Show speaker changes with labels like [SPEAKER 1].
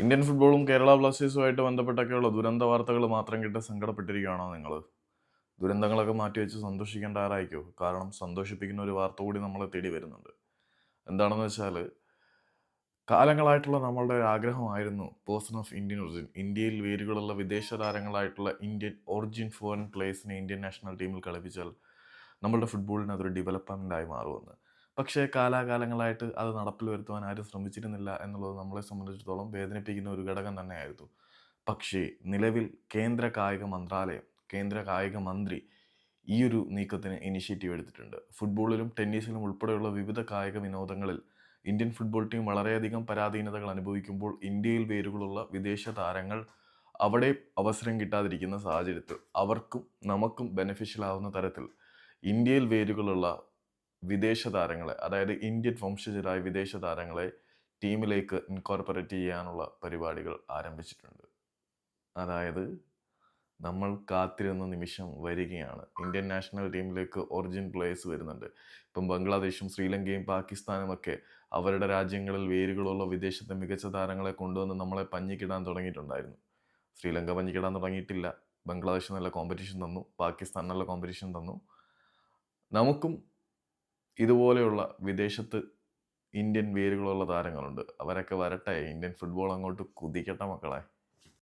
[SPEAKER 1] Indian ഫുട്ബോളും കേരള ബ്ലാസ്റ്റേഴ്സുമായിട്ട് ബന്ധപ്പെട്ടൊക്കെയുള്ള ദുരന്ത വാർത്തകൾ മാത്രം കേട്ട് സങ്കടപ്പെട്ടിരിക്കുകയാണോ നിങ്ങൾ ദുരന്തങ്ങളൊക്കെ മാറ്റിവെച്ച് സന്തോഷിക്കേണ്ട ആരായിക്കോ കാരണം സന്തോഷിപ്പിക്കുന്ന ഒരു വാർത്ത കൂടി നമ്മളെ തേടി വരുന്നുണ്ട്. എന്താണെന്ന് വെച്ചാൽ കാലങ്ങളായിട്ടുള്ള നമ്മളുടെ ആഗ്രഹമായിരുന്നു പേഴ്സൺ ഓഫ് ഇന്ത്യൻ ഒറിജിൻ ഇന്ത്യയിൽ വേരുകളുള്ള വിദേശ താരങ്ങളായിട്ടുള്ള ഇന്ത്യൻ ഒറിജിൻ ഫോറിൻ പ്ലേയേഴ്സിനെ ഇന്ത്യൻ നാഷണൽ ടീമിൽ കളിപ്പിച്ചാൽ നമ്മളുടെ ഫുട്ബോളിന് അതൊരു ഡെവലപ്മെന്റായി മാറുമെന്ന്. പക്ഷേ കാലാകാലങ്ങളായിട്ട് അത് നടപ്പിൽ വരുത്തുവാൻ ആരും ശ്രമിച്ചിരുന്നില്ല എന്നുള്ളത് നമ്മളെ സംബന്ധിച്ചിടത്തോളം വേദനിപ്പിക്കുന്ന ഒരു ഘടകം തന്നെയായിരുന്നു. പക്ഷേ നിലവിൽ കേന്ദ്ര കായിക മന്ത്രാലയം കേന്ദ്ര കായിക മന്ത്രി ഈ ഒരു നീക്കത്തിന് ഇനിഷ്യേറ്റീവ് എടുത്തിട്ടുണ്ട്. ഫുട്ബോളിലും ടെന്നീസിലും ഉൾപ്പെടെയുള്ള വിവിധ കായിക വിനോദങ്ങളിൽ ഇന്ത്യൻ ഫുട്ബോൾ ടീം വളരെയധികം പരാധീനതകൾ അനുഭവിക്കുമ്പോൾ ഇന്ത്യയിൽ വേരുകളുള്ള വിദേശ താരങ്ങൾ അവിടെ അവസരം കിട്ടാതിരിക്കുന്ന സാഹചര്യത്തിൽ അവർക്കും നമുക്കും ബെനിഫിഷ്യൽ ആവുന്ന തരത്തിൽ ഇന്ത്യയിൽ വേരുകളുള്ള വിദേശ താരങ്ങളെ അതായത് ഇന്ത്യൻ വംശജരായ വിദേശ താരങ്ങളെ ടീമിലേക്ക് ഇൻകോർപ്പറേറ്റ് ചെയ്യാനുള്ള പരിപാടികൾ ആരംഭിച്ചിട്ടുണ്ട്. അതായത് നമ്മൾ കാത്തിരുന്ന നിമിഷം വരികയാണ്. ഇന്ത്യൻ നാഷണൽ ടീമിലേക്ക് ഒറിജിൻ പ്ലേയേഴ്സ് വരുന്നുണ്ട്. ഇപ്പം ബംഗ്ലാദേശും ശ്രീലങ്കയും പാകിസ്ഥാനും ഒക്കെ അവരുടെ രാജ്യങ്ങളിൽ വേരുകളുള്ള വിദേശത്തെ മികച്ച താരങ്ങളെ കൊണ്ടുവന്ന് നമ്മളെ പഞ്ഞിക്കിടാൻ തുടങ്ങിയിട്ടുണ്ടായിരുന്നു. ശ്രീലങ്ക പഞ്ഞിക്കിടാൻ തുടങ്ങിയിട്ടില്ല. ബംഗ്ലാദേശ് നല്ല കോമ്പറ്റീഷൻ തന്നു. പാകിസ്ഥാൻ നല്ല കോമ്പറ്റീഷൻ തന്നു. നമുക്കും ഇതുപോലെയുള്ള വിദേശത്ത് ഇന്ത്യൻ വേരുകളുള്ള താരങ്ങളുണ്ട്. അവരൊക്കെ വരട്ടെ ഇന്ത്യൻ ഫുട്ബോൾ അങ്ങോട്ട് കുതിക്കട്ടെ മക്കളെ.